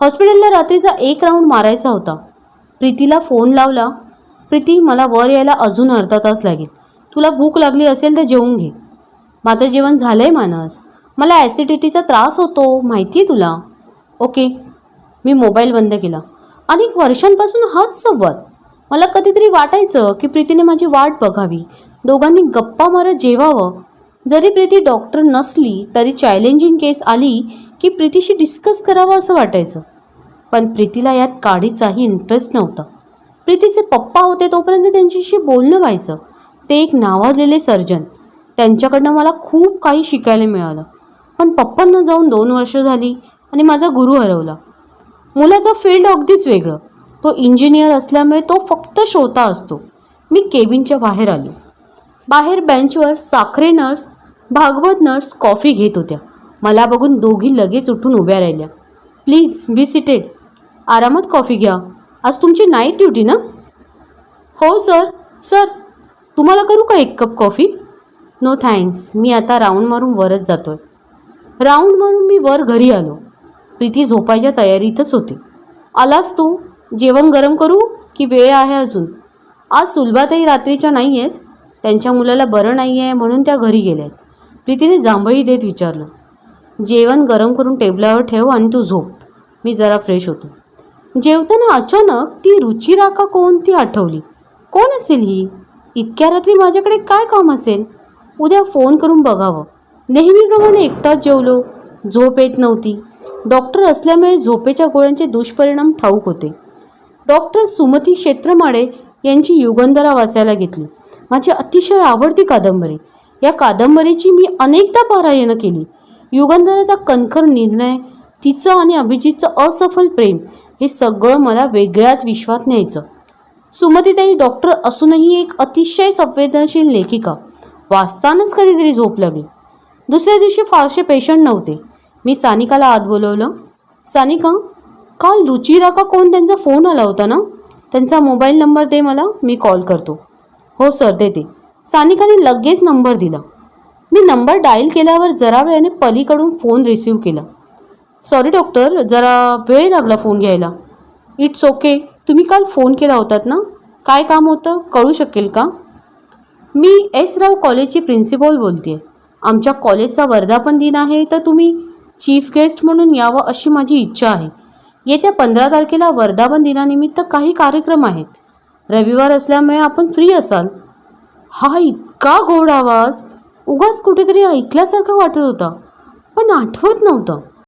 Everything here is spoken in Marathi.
हॉस्पिटलला रात्रीचा एक राऊंड मारायचा होता. प्रीतीला फोन लावला प्रीती मला वर यायला अजून अर्धा तास लागेल. तुला भूक लागली असेल तर जेवून घे. माझं जेवण झालं आहे मानस. मला ॲसिडिटीचा त्रास होतो माहिती आहे तुला. ओके. मी मोबाईल बंद केला. अनेक वर्षांपासून हाच संवाद. मला कधीतरी वाटायचं की प्रीतीने माझी वाट बघावी. दोघांनी गप्पा मारत जेवावं. जरी प्रीती डॉक्टर नसली तरी चॅलेंजिंग केस आली की प्रीतीशी डिस्कस करावं असं वाटायचं. पण प्रीतीला यात काडीचाही इंटरेस्ट नव्हता. प्रीतीचे पप्पा होते तोपर्यंत त्यांच्याशी बोलणं व्हायचं. ते एक नावाजलेले सर्जन त्यांच्याकडनं मला खूप काही शिकायला मिळालं. पण पप्पांना जाऊन दोन वर्ष झाली आणि माझा गुरु हरवला. मुलाचं फील्ड अगदीच वेगळं. तो इंजिनियर असल्यामुळे तो फक्त श्रोता असतो. मी केबिनच्या बाहेर आलो. बाहेर बेंचवर Sakhare nurse Bhagwat nurse coffee घेत होत्या. मला बघून दोघी लगेच उठून उभ्या राहिल्या. प्लीज बी सिटेड आरामात कॉफी घ्या. आज तुमची नाईट ड्युटी ना? हो सर सर तुम्हाला करू का एक कप कॉफी नो थँक्स मी आता राऊंड मारून वरच जातो आहे राऊंड मारून मी वर घरी आलो. प्रीती झोपायच्या तयारीतच होती. आलास तू? जेवण गरम करू की वेळ आहे अजून? आज सुलभाताई रात्रीच्या नाही आहेत त्यांच्या मुलाला बरं नाही आहे म्हणून त्या घरी गेल्या आहेत प्रीतीने जांभई देत विचारलं. जेवण गरम करून टेबलावर ठेव आणि तू झोप. मी जरा फ्रेश होतो. जेवताना अचानक ती रुचिराका कोण ती आठवली? कोण असेल ही? इतक्या रात्री माझ्याकडे काय काम असेल? उद्या फोन करून बघावं. नेहमीप्रमाणे एकटाच जेवलो. झोप येत नव्हती. डॉक्टर असल्यामुळे झोपेच्या गोळ्यांचे दुष्परिणाम ठाऊक होते. डॉक्टर सुमती क्षेत्रमाडे यांची युगंधरा वाचायला घेतली. माझी अतिशय आवडती कादंबरी. या कादंबरीची मी अनेकदा पारायणं केली. युगंधराचा कणखर निर्णय तिचं आणि अभिजितचं असफल प्रेम हे सगळं मला वेगळ्याच विश्वात न्यायचं. सुमतीताई डॉक्टर असूनही एक अतिशय संवेदनशील लेखिका. वाचतानाच कधीतरी झोप लागली. दुसऱ्या दिवशी फारसे पेशंट नव्हते. मी सानिकाला आत बोलवलं सानिका काल रुचिराका कोण? त्यांचा फोन आला होता ना? त्यांचा मोबाईल नंबर दे मला मी कॉल करतो. हो सर देते. सानिकाने लगेच नंबर दिला. मी नंबर डायल केल्यावर जरा वेळाने पलीकडून फोन रिसीव केला. सॉरी डॉक्टर जरा वेळ लागला फोन घ्यायला. इट्स ओके तुम्ही काल फोन केला होतात ना? काय काम होतं? कळू शकेल का? मी एस राव कॉलेजची प्रिन्सिपॉल बोलते आहे आमच्या कॉलेजचा वर्धापन दिन आहे तर तुम्ही चीफ गेस्ट म्हणून यावं अशी माझी इच्छा आहे. येत्या पंधरा तारखेला वर्धापन दिनानिमित्त काही कार्यक्रम आहेत. रविवार असल्यामुळे आपण फ्री असाल. हा इतका गोड आवाज! उगाच कुठेतरी ऐकल्यासारखं वाटत होतं. पण आठवत नव्हतं.